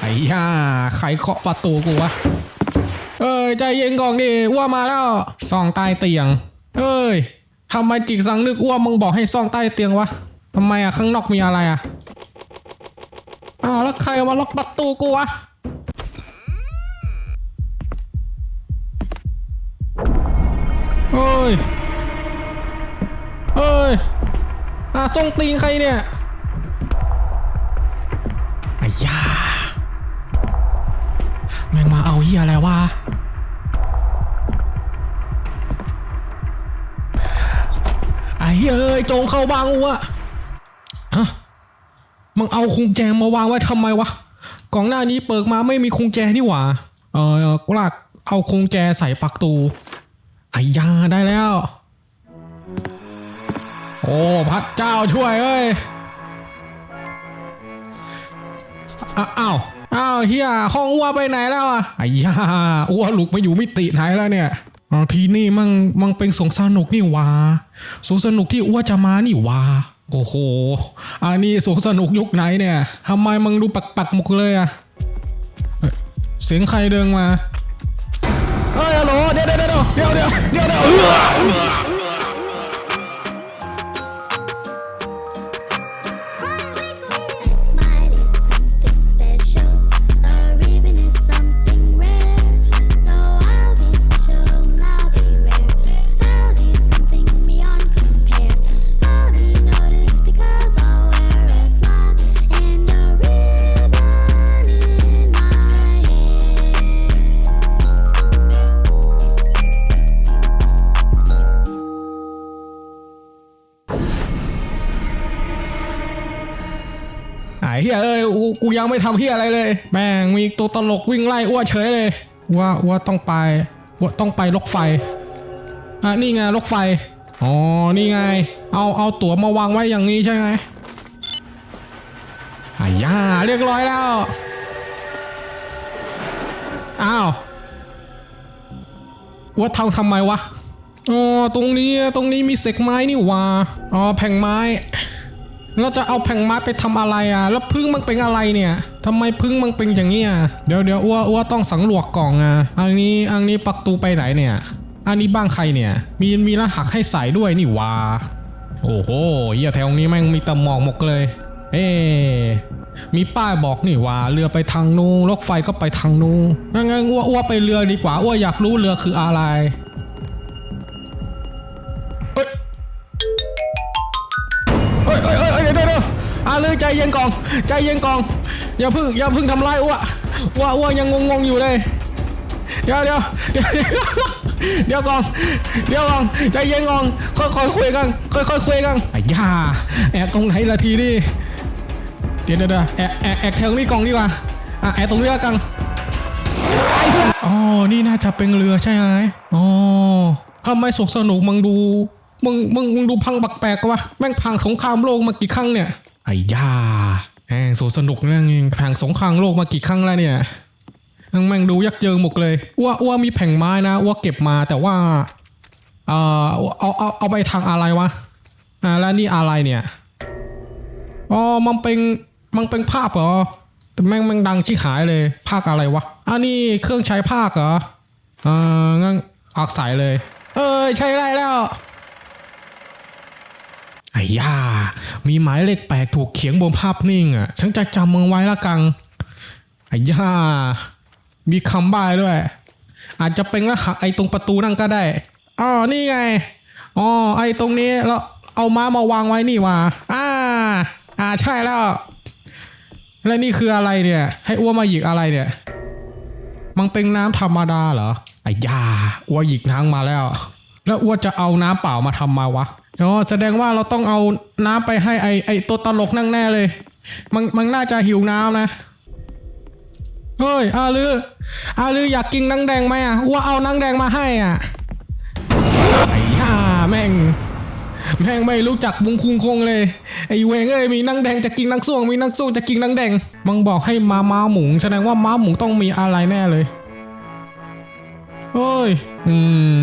ไอ้ย่าใครเคาะประตูกูวะ เอ้ย ใจเย็นก่อนดิอ้วมาแล้วซ่องใต้เตียง เอ้ยทำไมจิกสังนึกอ้วมึงบอกให้ซ่องใต้เตียงวะทำไมอะข้างนอกมีอะไรอะอ้าวแล้วใครมาล็อกประตูกูวะเอ้ยเอ้ยอะส่งตีนใครเนี่ยไอ้ยา เฮียอะไรวะไอ้เหี้ยเอ้ยโจงเข้าบางวะฮะมึงเอาคุงแจมาวางไว้ทำไมวะกล่องหน้านี้เปิดมาไม่มีคุงแจนี่หว่า เออกลากเอาคุงแจใส่ปักตูไอ้ยาได้แล้ว โอ้พระเจ้าช่วยเอ้ยอ้าว อ้าวเฮียห้องอ้วไปไหนแล้วอะไอ้ย่าอ้วหลุกไปอยู่มิติไหนแล้วเนี่ยทีนี่มันมันเป็นสงสนุกนี่วาสงสนุกที่อ้วจะมานี่วาโอ้โห อันนี้สงสนุกยุคไหนเนี่ยทำไมมึงดูปักๆหมกเลยอะเอ้ยเสียงใครเดินมาเอ้ยฮัลโหลเดี๋ยวเดี๋ยวเดี๋ยวเดี๋ยวเดี๋ยวเดี๋ยว ยังไม่ทำเฮียอะไรเลย แม่งมีตัวตลกวิ่งไล่อ้วเฉยเลย ว่าว่าต้องไปว่าต้องไปรถไฟอะนี่ไงรถไฟอ๋อนี่ไง เอาเอาตั๋วมาวางไว้อย่างนี้ใช่ไหมอะย่าเรียบร้อยแล้วอ้าวว่าทำทำไมวะอ๋อตรงนี้ตรงนี้มีเศษไม้นี่ว่าอ๋อแผงไม้ เราจะเอาแผงไม้ไปทำอะไรอะ แล้วพึ่งมันเป็นอะไรเนี่ยทำไมพึ่งมันเป็นอย่างนี้อะ เดี๋ยวเดี๋ยวอ้วอ้วต้องสังหรวจกล่องอะ อันนี้อันนี้ประตูไปไหนเนี่ย อันนี้บ้านใครเนี่ย มีมีรหัสให้ใส่ด้วยนี่วาโอ้โหเหี้ยแถวนี้แม่งมีตะหมอกหมกเลย เอ๊มีป้ายบอกนี่ว่าเรือไปทางนู้นรถไฟก็ไปทางนู้นงั้นงั้นอ้วอ้วไปเรือดีกว่าอ้วอยากรู้เรือคืออะไราเลยใจเย็นก่อนใจเย็นก่อนอย่าเพึ่งอย่าเพึ่งทำร้ายอ้วอ้วอ้วยังงงๆอยู่เลย เดี๋ยวเดี๋ยวเดี๋ยวก่อนเดี๋ยวก่อนใจเย็นก่อนค่อยๆคุยกัน ค่อยๆคุยกันอ้ย่าแอบตรงไหนละทีนี่ เดี๋ยวเดี๋ยวดาแอบแอบแอบแถวนี้กองดีกว่า อะแอบตรงนี้ละกันอ๋อ นี่น่าจะเป็นเรือใช่ไหมอ๋อทำไมสกสนุกมึงดู มึง มึง มึงดูพังบักแปลกวะ แม่งพังสงครามโลกมากี่ครั้งเนี่ย ไอ้ย่าแม่งสวนสนุกแม่งพังสงครามโลกมากี่ครั้งแล้วเนี่ยแม่งแม่งดูยักเยิงหมกเลยว่าว่ามีแผงไม้นะว่าเก็บมาแต่ว่าเออเอาเอาเอาไปทางอะไรวะอ่าแล้วนี่อะไรเนี่ยอ๋อมันเป็นมันเป็นภาพเหรอแต่แม่งแม่งดังชิหายเลย ภาคอะไรวะอันนี้เครื่องใช้ภาคเหรออ่างั้นออกสายเลย เออใช้ได้แล้ว ไอ้ย่า มีหมายเลขแปลกถูกเขียนบนภาพนิ่งอะ ฉันจะจำมึงไว้ละกัง ไอ้ย่า มีคำใบ้ายด้วย อาจจะเป็นรหัสไอ้ตรงประตูนั่นก็ได้ อ๋อ นี่ไง อ๋อ ไอ้ตรงนี้แล้วเอาม้ามาวางไว้นี่ว่าอ่า อ่า ใช่แล้ว และนี่คืออะไรเนี่ย ให้อ้วมาหยิกอะไรเนี่ย มันเป็นน้ำธรรมดาเหรอ ไอ้ย่าอ้วหยิกน้ำมาแล้ว แล้วอ้วจะเอาน้ำเปล่ามาทำมาวะ อ๋อแสดงว่าเราต้องเอาน้ำไปให้ไอไอตัวตลกนั่งแน่เลย มันมันน่าจะหิวน้ำนะเฮ้ยอาลืออาลืออยากกินนังแดงไหมอะอ้วเอานังแดงมาให้อะไอ้ห่าแม่ง แม่งไม่รู้จักบุงคุงคงเลยไอ้เวงเอ้ยมีนังแดงจะกินนังส้วงมีนังส้วงจะกินนังแดงมึงบอกให้มาม้าหมุงแสดงว่าม้าหมุงต้องมีอะไรแน่เลยเฮ้ย อืม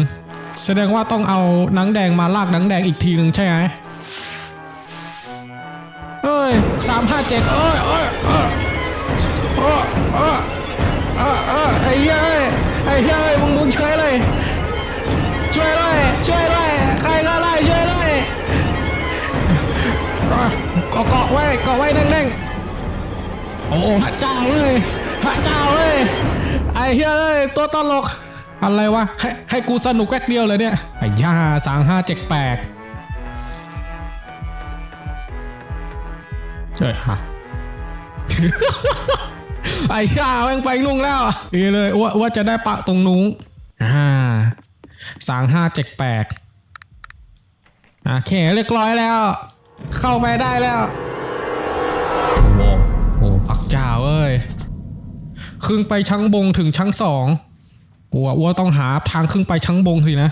แสดงว่าต้องเอาหนังแดงมาลากหนังแดงอีกทีหนึ่งใช่ไหมเอ้ยสามห้าเจ็ดเอ้ยเอ้ยเอ้ยเอ้ยเออเออเออไอ้เหี้ยเอ้ไอ้เหี้ยเอ้ยมึงมึงช่วยเลยช่วยเลยช่วยเลยใครก็ได้ช่วยเลยเกาะเกาะไว้เกาะไว้แน่งๆโอ้พระเจ้าเอ้ยพระเจ้าเอ้ยไอ้เหี้ยเอ้ยตัวตลก อะไรวะให้ให้กูสนุกแค่เดียวเลยเนี่ยไอ้ย่าสามห้าเจ็ดแปดเอ้ยฮะไอ้ข้าแม่งไปนุ่งแล้วเอยเลยว่าว่าจะได้ปะตรงนู้นอ่าสางห้าเจ็ดแปดโอเคเรียบร้อยแล้ว เข้าไปได้แล้ว โอ้โหปักจ้าเอ้ยขึ้นไปชั้งบงถึงชั้งสอง อัวอัวต้องหาทางขึ้นไปชั้งบงสินะ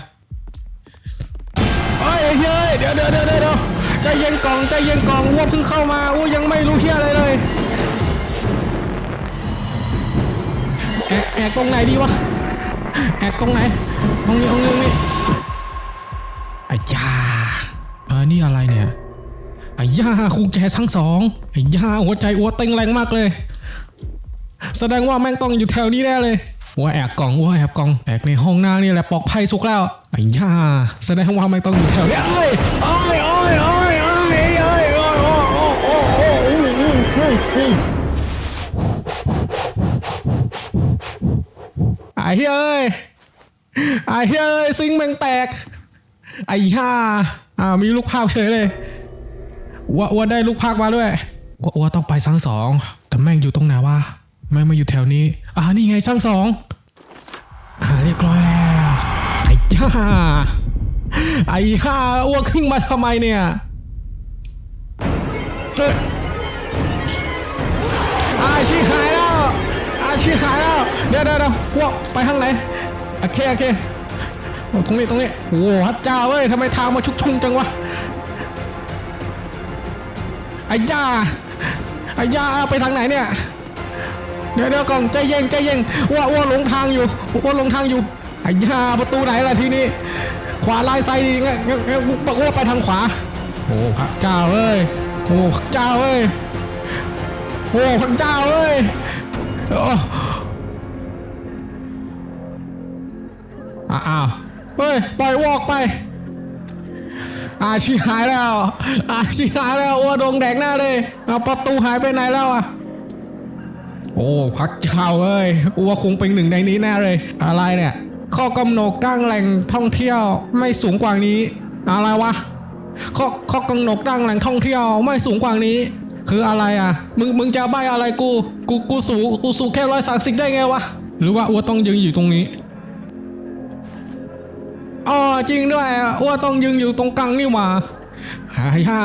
เอ้ยเฮ้ยเดี๋ยวเดี๋ยวเดี๋ยวเดี๋ยวใจเย็นกล่องใจเย็นกล่องอัวเพิ่งเข้ามาอัวยังไม่รู้เฮียอะไรเลยแอกแอกตรงไหนดีวะแอกตรงไหนตรงนี้ตรงนี้ตรงนี้ไอ้ยาเออนี่อะไรเนี่ยไอ้ยาคุกแจทั้งสองไอ้ยาหัวใจอัวเต้งแรงมากเลย แสดงว่าแม่งต้องอยู่แถวนี้แน่เลย อัวแอกกล่องอัวแอบกล่องแอกในห้องหน้านี่แหละปอกภัยสุกแล้วไอ้ย่าแสดงว่าแม่ต้องอยู่แถวนี้เอ้ยเอ้ยเอ้ยเอ้ยเอ้ยเอ้ยเอ้ยโอ้โอ้โอ้โอ้โอ้ไอ้เฮ้ยไอ้เฮ้ยซิงแมงแตกไอ้ห่าอ่ามีลูกภาพเฉยเลยว่าว่าได้ลูกภาคมาด้วยว่าว่าต้องไปสร้างสองแต่แม่งอยู่ตรงไหนวะแม่งมาอยู่แถวนี้ อ่านี่ไงสร้างสองอ่าเรียบร้อยแล้วไอ้ห่าไอ้ห่าอ้วกขึ้นมาทำไมเนี่ยอาชีหายแล้วอาชีหายแล้วเดี๋ยวเดี๋ยวเดี๋ยวว้าไปทางไหนโอเคโอเคตรงนี้ตรงนี้โอ้โหพระเจ้าเว้ยทำไมทางมาชุกชุมจังวะไอ้ย่าไอ้ย่าไปทางไหนเนี่ย เดี๋ยวเดี๋ยวก่อนใจเย็นใจเย็นว่าว่าหลงทางอยู่ว่าหลงทางอยู่ไอ้ย่าประตูไหนล่ะทีนี้ขวาลายไซดีงั้นงั้นงั้นบอกว่าไปทางขวาโอ้พระเจ้าเอ้ยโอ้พระเจ้าเอ้ยโอ้พระเจ้าเอ้ยอ้อ้าวเฮ้ยปล่อยวอกไปอาชีหายแล้วอาชีหายแล้วอ้วดงแดงหน้าเลยเอาประตูหายไปไหนแล้วอะ โอ้พักเจ้าเอ้ยอ้วคงเป็นหนึ่งในนี้แน่เลย อะไรเนี่ย ข้อกำหนดตั้งแหล่งท่องเที่ยวไม่สูงกว่านี้ อะไรวะข้อข้อกำหนดตั้งแหล่งท่องเที่ยวไม่สูงกว่านี้ คืออะไรอะ มึงมึงจะใบอะไรกู กูกูสูกูสูแค่ร้อยสามสิบได้ไงวะหรือว่าอ้วต้องยืนอยู่ตรงนี้อ๋อจริงด้วยอ้วต้องยืนอยู่ตรงกลางนี่หว่าหายห่า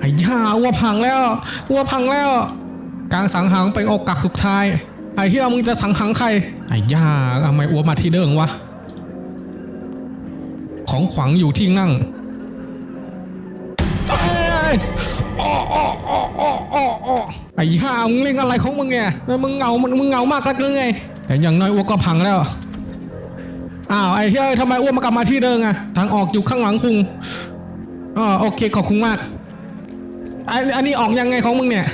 ไอ้ห่าอ้วพังแล้วอ้วพังแล้ว การสังหารเป็นโอกาสสุดท้าย ไอ้เฮียมึงจะสังหารใคร ไอ้ย่าทำไมอ้วมาที่เดิมวะ ของขวังอยู่ที่นั่งเอ้ยอออ้ออ้ออ้ออ้ออ้อไอ้ห่ามึงเล่นอะไรของมึงเนี่ยมึงเหงามึงมึงเหงามากแล้วไง แต่อย่างน้อยอ้วก็พังแล้ว อ้าวไอ้เฮ้ยทำไมอ้วมากลับมาที่เดิมอะทางออกอยู่ข้างหลังคุงอ๋อโอเคขอบคุณมากอันอันนี้ออกยังไงของมึงเนี่ย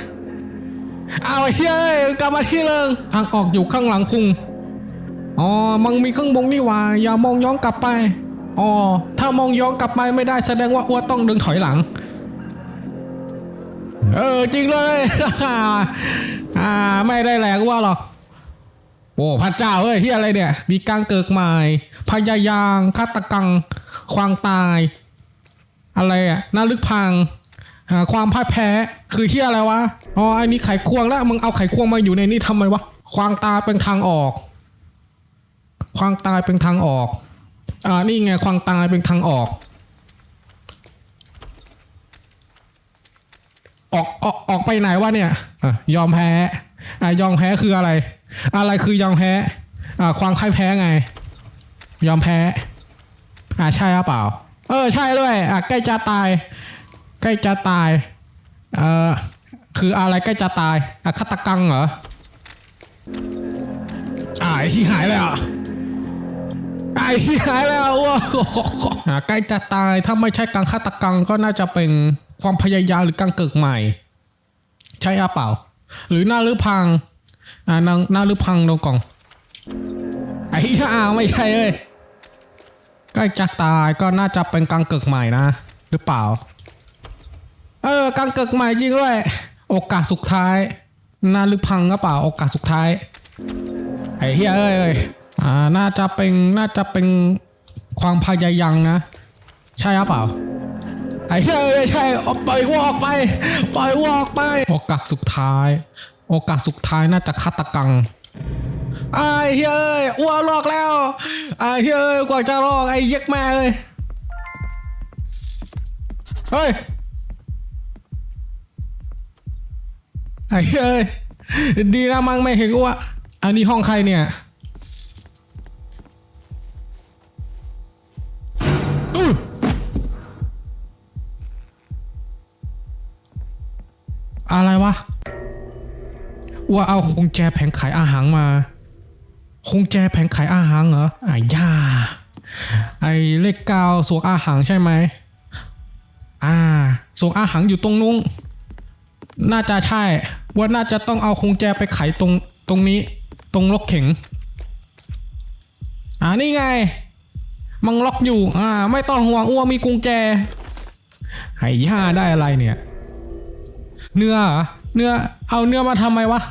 เอาไอ้เฮ้ยกลับมาที่เดิมทางออกอยู่ข้างหลังคุงอ๋อมึงมีเครื่องบงนี่หว่า อย่ามองย้อนกลับไปอ๋อถ้ามองย้อนกลับไปไม่ได้แสดงว่าอ้วต้องเดินถอยหลัง เออจริงเลยอ่าไม่ได้แหลกว่าหรอกโอ้พระเจ้าเอ้ยที่อะไรเนี่ย มีการเกิดใหม่พยายามฆาตกรรมความตาย อะไรอะน่าลึกพัง ความพ่ายแพ้คือที่อะไรวะ อ๋ออันนี้ไขควงแล้วมึงเอาไขควงมาอยู่ในนี่ทำไมวะ ความตายเป็นทางออก ความตายเป็นทางออก อ่า นี่ไงความตายเป็นทางออก ออกออกออกไปไหนวะเนี่ย อะยอมแพ้ อะยอมแพ้คืออะไร อะไรคือยอมแพ้ อ่า ความพ่ายแพ้ไง ยอมแพ้ อ่าใช่หรือเปล่า เออใช่ด้วย อะใกล้จะตาย ใกล้จะตาย เอ่อ คืออะไรใกล้จะตายอะฆาตกรรมเหรอ อ่าไอ้ที่หายแล้วไอ้ที่หายแล้วว้าวอะใกล้จะตาย ถ้าไม่ใช่การฆาตกรรมก็น่าจะเป็นความพยายามหรือการเกิดใหม่ ใช่หรือเปล่า หรือหน้าหรือพัง อ่าหน้าหน้าหรือพังตรงกล่อง ไอ้ห่าไม่ใช่เอ้ยใกล้จะตายก็น่าจะเป็นกังเกิกใหม่นะ หรือเปล่า เออกังเกิกใหม่จริงด้วย โอกาสสุดท้ายน้าหรือพังก็เปล่าโอกาสสุดท้าย ไอ้เฮียเอ้ยเอ้ยอ่าน่าจะเป็นน่าจะเป็นความพยายามนะ ใช่หรือเปล่าไอ้เฮ้ยไม่ใช่เอาปล่อยอ้วออกไป ปล่อยวกออกไป โอกาสสุดท้าย โอกาสสุดท้ายน่าจะฆาตกรรมไอ้เฮ้ยอ้วกลอกแล้วไอ้เฮ้ยกว่าจะลอกไอ้เย็กแม่เลยเฮ้ย ไอ้เฮ้ยดีนะมังไม่เห็นอ้วกอันนี้ห้องใครเนี่ยอื้ออะไรวะว่าเอาคงแจแผงขายอาหารมา คงแจแผงขายอาหารเหรออะย่า ไอเลขเก้าส่งอาหารใช่ไหม อ่าส่งอาหารอยู่ตรงนู้นน่าจะใช่ ว่าน่าจะต้องเอาคงแจไปไขตรงตรงนี้ตรงล็อกเข็งอ่านี่ไง มังล็อกอยู่อ่าไม่ต้องห่วงอ้วมีกุญแจไอ้ย่าได้อะไรเนี่ย เนื้อเนื้อเอาเนื้อมาทำไมวะ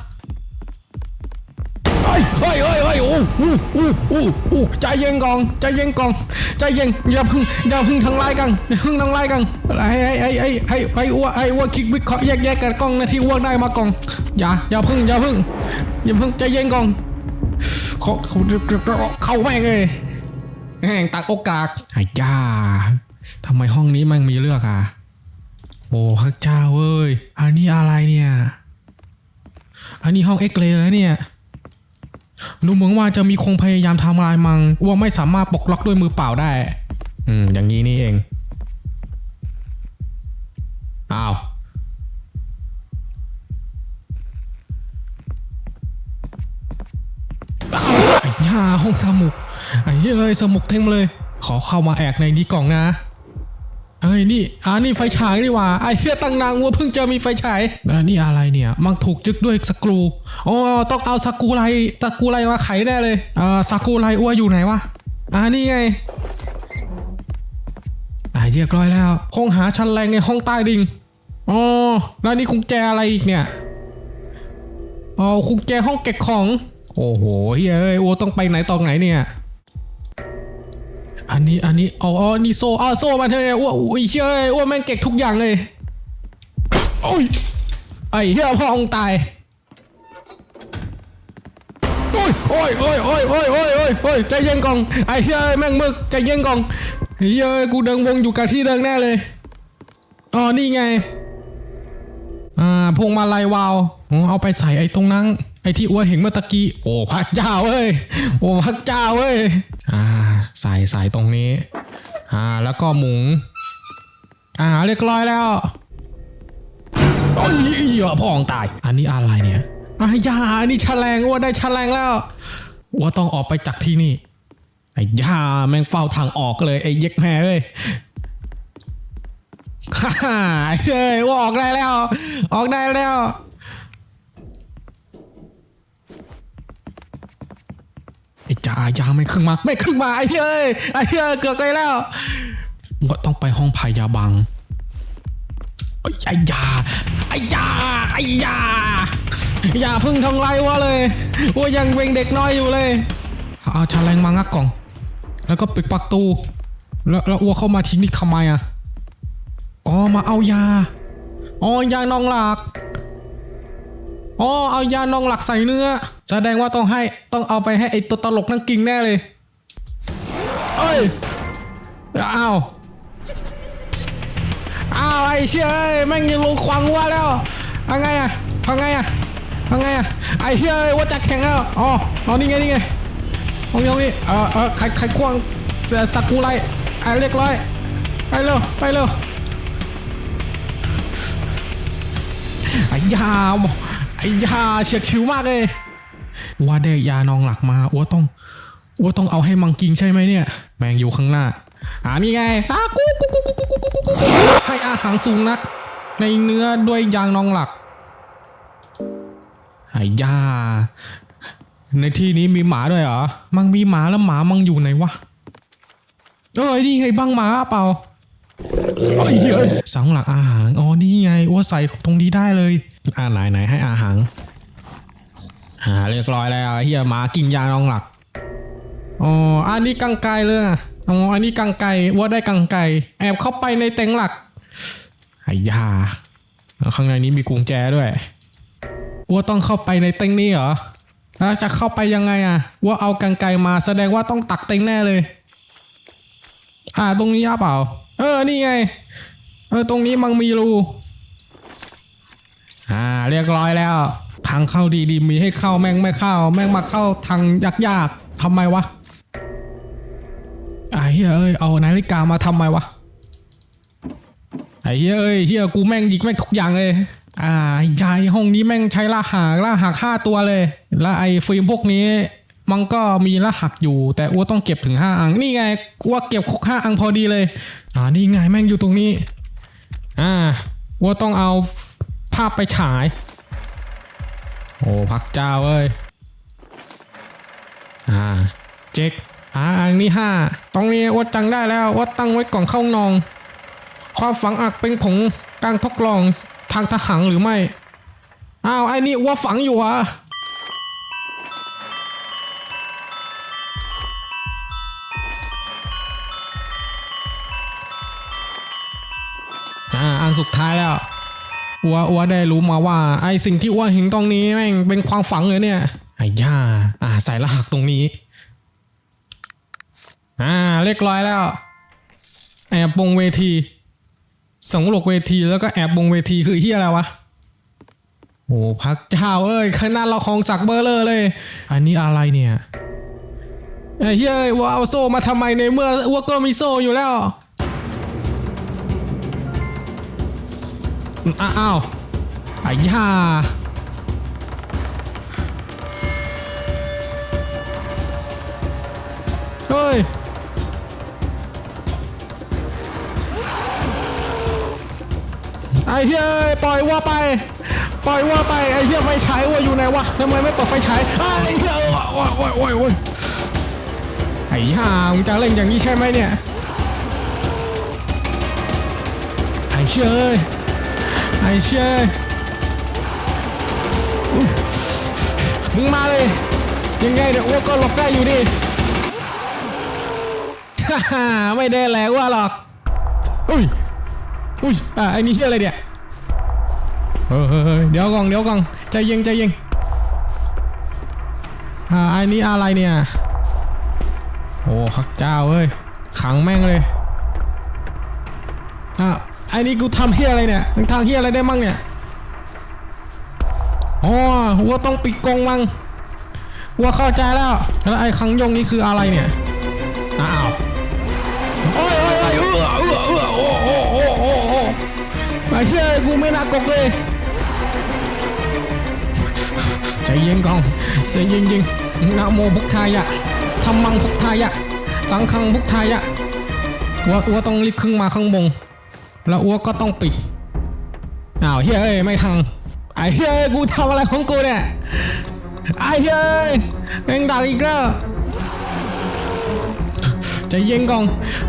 ฮ้ยเฮ้ยเฮ้ยเฮ้ยโอ้อู้อู้อู้อู้ใจเย็นก่อนใจเย็นก่อนใจเย็นอย่าพึ่งอย่าพึ่งทางไล่กันอย่าพึ่งทางไล่กันให้ให้ให้ให้ให้ให้อ้วให้อ้วคิกวิเคราะห์แยกแยกกันกล้องนะที่อ้วได้มาก่องอย่าอย่าพึ่งอย่าพึ่งอย่าพึ่งใจเย็นก่อนเขาเขาเข้าแม่งเลยแห่งตักโอกาสไอ้ย่าทำไมห้องนี้มันมีเลือกอะโอ้พระเจ้าเว้ยอันนี้อะไรเนี่ย อันนี้ห้องเอ็กเลแล้วเนี่ย ดูเหมือนว่าจะมีคงพยายามทำลายมังว่าไม่สามารถปลดล็อกด้วยมือเปล่าได้ อืม อย่างนี้นี่เองอ้าวอ้าว ไอ้ห่าห้องสมุก ไอ้เอ้ยสมุกเท่งเลย ขอเข้ามาแอกในนี้กล่องนะ เอ้ยนี่อ่านี่ไฟฉายนี่ว่าไอ้เหี้ยตั้งนางวัวเพิ่งจะมีไฟฉายอ่านี่อะไรเนี่ยมันถูกจึกด้วยสกรูอ๋อต้องเอาสกรูไลสกรูไลมาไขแน่เลยอ่าสกรูไลอ้วอยู่ไหนวะอ่านี่ไงอ่าเรียบร้อยแล้วคงหาชั้นแรงในห้องใต้ดินอ๋อแล้วนี่คุงแจอะไรอีกเนี่ยอ๋อคุงแจห้องเก็บของ โอ้โหเฮ้ยเอ้ยอ้วต้องไปไหนตอนไหนเนี่ย อันนี้อันนี้อ๋ออ๋อนี่โซ่อ้าวโซ่มาเถอะเนี่ยอ้วอ้ยเชื่ออ้วแม่งเก่งทุกอย่างเลยโอ้ยไอ้เหี้ยพ่อองตายโอ้ยโอ้ยโอ้ยโอ้ยโอ้ยโอ้ยโอ้ยโอ้ยใจเย็นกอนไอ้เหี้ยแม่งมึกใจเย็นกอนเฮ้ยเอ้ยกูเดินวงอยู่กับที่เดิมแน่เลยอ๋อนี่ไงอ่าพวงมาลัยวาวเอาไปใส่ไอ้ตรงนั้น ไอ้ที่อ้วเห็นเมื่อตะกี้ โอ้พระเจ้าเอ้ย โอ้พระเจ้าเอ้ย อ่า ใส่ใส่ตรงนี้ อ่า แล้วก็หมุนอ่า เรียบร้อยแล้วโอ้ยเหี้ยพ่องตาย อันนี้อะไรเนี่ยอายาอันนี้แฉลงอ้วได้แฉลงแล้วอ้ว่าต้องออกไปจากที่นี่ ไอ้ยาแม่งเฝ้าทางออกเลย ไอ้เย็กแม่เอ้ยฮ่าฮ่าเฮ้ยว่าออกได้แล้ว ออกได้แล้ว ไอ้ จ่ายาไม่ขึ้นมา ไม่ขึ้นมาไอ้เฮ้ยไอ้เฮ้ยเกือบไปแล้วว่าต้องไปห้องพยาบังไอ้ยาไอ้ยาไอ้ยาอย่าพึ่งทำไรวะเลยว่ายังเป็นเด็กน้อยอยู่เลยเอาชาแรงมางักกล่อง แล้วก็ปิดประตู แล้วแล้วอ้วเข้ามาทิ้งนี่ทำไมอะอ๋อมาเอายาอ๋อยานองหลักอ๋อเอายานองหลักใส่เนื้อ แสดงว่าต้องให้ต้องเอาไปให้ไอตัวตลกนั่งกินแน่เลยเอ้ยอ้าวอ้าวไอเชี่ยเอ้แม่งยังลงควางวัวแล้วเอาไงอะเอาไงอะเอาไงอะไอ้เชี่ยเอ้ยว่าจะแข่งแล้วอ๋ออ๋อนี่ไงนี่ไงห้องยองนี่เออเออใครใครควงจะสักกูไรไอ้เรียกร้อยไปเร็วไปเร็วไอ้ยามไอ้ยาเฉียดชิวมากเลย ว่าได้ยานองหลักมาอ้วต้องอ้วต้องเอาให้มังกิงใช่ไหมเนี่ย แมงอยู่ข้างหน้าอ่านี่ไงอ่ากูกูกูกูกูกูกูกูกูให้อาหารสูงนัก ในเนื้อด้วยยางนองหลักอ้ย่าในที่นี้มีหมาด้วยเหรอ มังมีหมาแล้วหมามังอยู่ไหนวะ เอ้ยนี่ไงบ้างหมาเปล่าไอ้เหี้ยเสังหลักอาหาร อ๋อนี่ไงว่าใส่ตรงนี้ได้เลย อ่าไหนไหนให้อาหาร อ่าเรียบร้อยแล้วเฮียหมากินยานองหลักอ๋ออันนี้กังไกเลยอ๋ออันนี้กังไกว่าได้กังไกแอบเข้าไปในเต็งหลักไอ้ยาข้างในนี้มีกุญแจด้วยว่าต้องเข้าไปในเต็งนี้เหรอแล้วจะเข้าไปยังไงอะ ว่าเอากังไกมาแสดงว่าต้องตักเต็งแน่เลย อ่าตรงนี้ยาเปล่า เออนี่ไง เออตรงนี้มังมีรู อ่า เรียบร้อยแล้ว ทางเข้าดีๆมีให้เข้าแม่งไม่เข้า แม่งมาเข้าทางยากๆทำไมวะไอ้เหี้ยเอ้ยเอานาฬิกามาทำไมวะไอ้เหี้ยเอ้ยเหี้ยกูแม่งยิกแม่งทุกอย่างเลยอ่ายายห้องนี้แม่งใช้ล่าหักล่าหักห้าตัวเลย แล้วไอ้ฟิล์มพวกนี้มันก็มีล่าหักอยู่ แต่อ้วต้องเก็บถึงห้าอังนี่ไงอ้วเก็บครบห้าอังพอดีเลยอ่านี่ไงแม่งอยู่ตรงนี้ อ่าอ้วต้องเอาภาพไปฉาย โอ้พักเจ้าเอ้ย อ่า เจ๊กอ่าอันนี้ห้าตรงนี้วัดจังได้แล้ววัดตั้งไว้กล่องเข้านอง ความฝังอักเป็นผงกลางทดลองทางทหารหรือไม่ อ้าวไอ้นี่ว่าฝังอยู่เหรอะอ่าอันสุดท้ายแล้ว อัวอัวได้รู้มาว่า ไอสิ่งที่อัวเห็นตรงนี้แม่งเป็นความฝังเลยเนี่ยไอ้ย่าอ่าใส่รหัสตรงนี้ อ่าเรียบร้อยแล้ว แอบบงเวทีสงหลกเวทีแล้วก็แอบบงเวทีคือที่อะไรวะโอ้พักเจ้าเอ้ยขนาดเราของสักเบอร์เลอร์เลย อันนี้อะไรเนี่ยไอ้เฮ้ยว่าเอาโซ่มาทำไมในเมื่ออ้วก็มีโซ่อยู่แล้ว อ้าวไอ้ย่าเฮ้ยไอ้เหี้ยปล่อยวัวไป ปล่อยวัวไปไอ้เหี้ยไฟฉายวัวอยู่ไหนวะทำไมไม่เปิดไฟฉายไอ้เหี้ยโอ้ยโอ้ยโอ้ยโอ้ยไอ้ห่ามึงจะเล่นอย่างนี้ใช่ไหมเนี่ยไอ้เชื่ยเอ้ย ไอ้เชี่ยมึงมาเลย ยังไงเดี๋ยวอ้วกก็หลบได้อยู่ดิฮ่าฮ่าไม่ได้แลกว่าหรอกอุ้ยอุ้ยอะไอ้นี่เชี่ยอะไรเนี่ยเฮ้ยเฮ้ยเฮ้ยเดี๋ยวก่อนเดี๋ยวก่อนใจเย็นใจเย็นอ่าไอ้นี่อะไรเนี่ยโอ้ข้าเจ้าเอ้ยขังแม่งเลยอะ ไอ้นี่กูทำเฮียอะไรเนี่ยมึงทำเฮียอะไรได้มั่งเนี่ยอ๋อว่าต้องปิดกรงมั่งว่าเข้าใจแล้วแล้วไอ้ขังยงนี่คืออะไรเนี่ยอ้าวโอ้ยโอ้ยโอ้ยเออเออเออโอ้โอ้โอ้โอ้โอ้ไอ้เชี่ยกูไม่น่ากกเลยใจเย็นกอนใจเย็นยิงนะโมพุทธายะธรรมังพุทธายะ สังฆังพุทธายะว่าว่าต้องรีบขึ้นมาข้างบน แล้วอ้วกก็ต้องปิดอ้าวเฮ้ยเอ้ยไม่ทังไอ้เฮ้ยกูทำอะไรของกูเนี่ยไอ้เฮ้ยเองดักอีกแล้วใจะเย็นกอน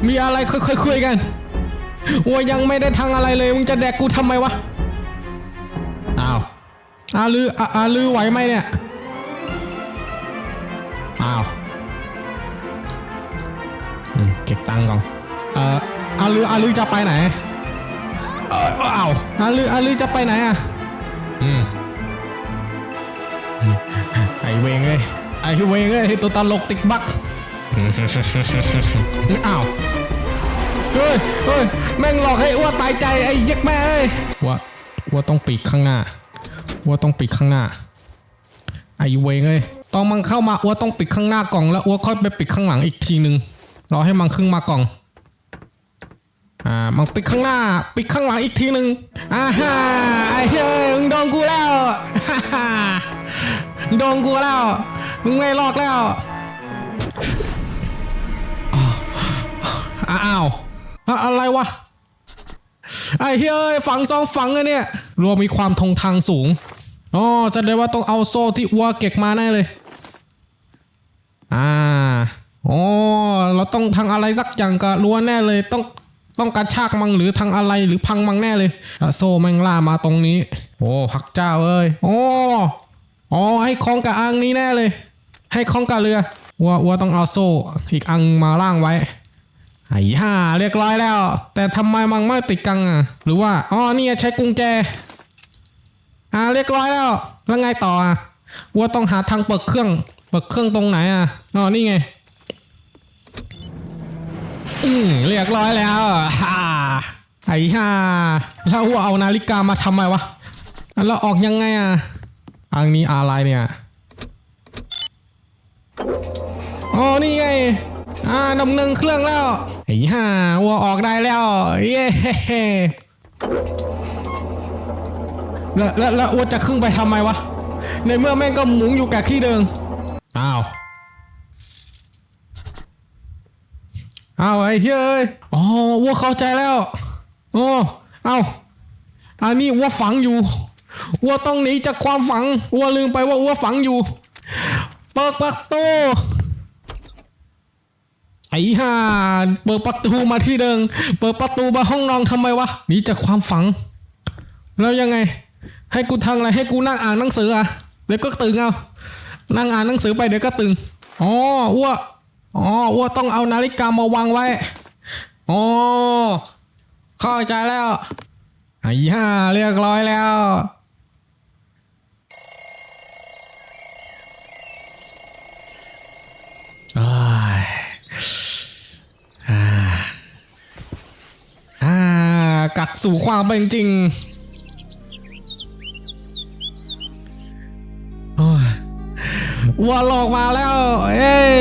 มีอะไรค่อยๆคุยกันอ้วยังไม่ได้ทางอะไรเลยมึงจะแดกกูทำไมวะอ้าวอาลืออาอาลือไหวไหมเนี่ยอ้าวเก็บตังค์ก่อนเอ่ออาลืออาลือจะไปไหน เอออ้าวอาลืออาลือจะไปไหนอะอืมอืมไอเวงเอ้ยไอเวงเอ้ยตัวตลกติกบักอ้าวเฮ้ยเฮ้ยแม่งหลอกให้อ้วนตายใจไอ้ยักษ์แม่เอ้ยว่าว่าต้องปิดข้างหน้า ว่าต้องปิดข้างหน้า ไอเวงเอ้ยตอนมันเข้ามาอ้วต้องปิดข้างหน้ากล่องแล้วอ้วค่อยไปปิดข้างหลังอีกทีหนึ่งรอให้มันขึ้นมากล่อง อ่ามันปิดข้างหน้า ปิดข้างหลังอีกทีหนึ่งอ่าฮ่าไอ้เฮ้ยมึงโดนกูแล้วฮ่าฮ่ามึงโดนกูแล้วมึงไม่รอดแล้วอ้าวอะไรวะไอ้เฮ้ยฝังซองฝังอะเนี่ยรวมมีความทงทางสูงอ๋อแสดงว่าต้องเอาโซ่ที่อัวเก็กมาแน่เลยอ่าอ๋อเราต้องทางอะไรสักอย่างกับรั้วแน่เลยต้อง ต้องการชากมังหรือทางอะไรหรือพังมังแน่เลยโซ่แมงล่ามาตรงนี้ โอ้พักเจ้าเอ้ยโอ้อ๋อให้คล้องกับอังนี้แน่เลย ให้คล้องกับเรือวัววัวต้องเอาโซ่ อีกอังมาล่างไว้ไอ้ห่าเรียบร้อยแล้ว แต่ทำไมมังไม่ติดกังอะ หรือว่าอ๋อนี่ใช้กุญแจอ่าเรียบร้อยแล้วแล้วไงต่ออะวัวต้องหาทางเปิดเครื่อง เปิดเครื่องตรงไหนอะอ๋อนี่ไง อืมเรียบร้อยแล้วฮ่าไอ้ห่าแล้ววัวเอานาฬิกามาทำไมวะแล้วออกยังไงอะอันนี้อะไรเนี่ยอ๋อนี่ไงอ่าดำเนินเครื่องแล้วไอ้ห่าวัวออกได้แล้วเย้แล้วแล้วแล้ววัวจะขึ้นไปทำไมวะในเมื่อแม่งก็หมุนอยู่กับที่เดิมอ้าว เอาไอ้เฮ้ยอ๋อวัวเข้าใจแล้วโอ้เอ้าอันนี้วัวฝังอยู่วัวต้องหนีจากความฝังวัวลืมไปว่าวัวฝังอยู่ เปิดประตูไอ้ห่าเปิดประตูมาที่เดิมเปิดประตูมาห้องนอนทำไมวะหนีจากความฝัง แล้วยังไง ให้กูทำอะไรให้กูนั่งอ่านหนังสืออะเดี๋ยวก็ตื่นเอานั่งอ่านหนังสือไปเดี๋ยวก็ตื่นอ๋ออ้ว อ๋ออ้วต้องเอานาฬิกามาวางไว้อ๋อเข้าใจแล้วไอ้ห่าเรียบร้อยแล้วอ้ยอ่าอ่ากลับสู่ความเป็นจริงอ้ยวัวหลอกมาแล้ว เอ้ย